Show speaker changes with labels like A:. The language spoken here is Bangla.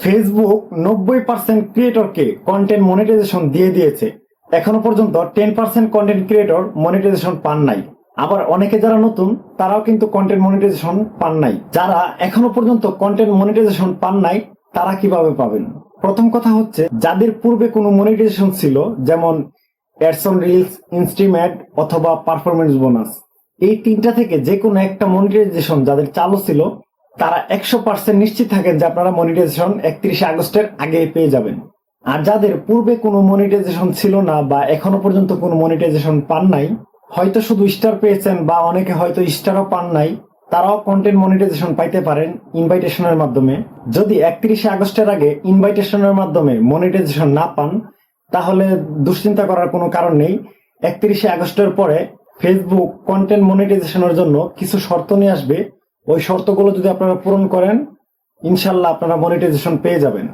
A: ফেসবুক নব্বই পার্সেন্ট ক্রিয়েটরকে কন্টেন্ট মনিটাইজেশন দিয়ে দিয়েছে। এখনও পর্যন্ত ten percent content creator monetisation পান নাই। আবার অনেকে যারা নতুন, তারাও কিন্তু কন্টেন্ট মনিটাইজেশন পান নাই। যারা এখনও পর্যন্ত কন্টেন্ট মনিটাইজেশন পান নাই, তারা কীভাবে পাবেন? প্রথম কথা হচ্ছে, যাদের পূর্বে কোনো মনিটাইজেশন ছিল, যেমন অ্যাডসন রিলস ইনস্ট্রিম্যাট অথবা পারফরমেন্স বোনাস এই তিনটা থেকে যে কোনো একটা মনিটাইজেশন যাদের চালু ছিল তারা একশো পার্সেন্ট নিশ্চিত থাকেন যে আপনারা মনিটাইজেশন একত্রিশে আগস্টের আগে পেয়ে যাবেন। আর যাদের পূর্বে কোনো মনিটাইজেশন ছিল না বা এখনও পর্যন্ত কোনো মনিটাইজেশন পান নাই, হয়তো শুধু স্টার পেয়েছেন বা অনেকে হয়তো স্টারও পান নাই, তারাও কন্টেন্ট মনিটাইজেশন পাইতে পারেন ইনভাইটেশনের মাধ্যমে। যদি একত্রিশে আগস্টের আগে ইনভাইটেশনের মাধ্যমে মনিটাইজেশন না পান, তাহলে দুশ্চিন্তা করার কোনো কারণ নেই। একত্রিশে আগস্টের পরে ফেসবুক কন্টেন্ট মনিটাইজেশনের জন্য কিছু শর্ত নিয়ে আসবে। ওই শর্তগুলো যদি আপনারা পূরণ করেন ইনশাল্লাহ আপনারা মনিটাইজেশন পেয়ে যাবেন।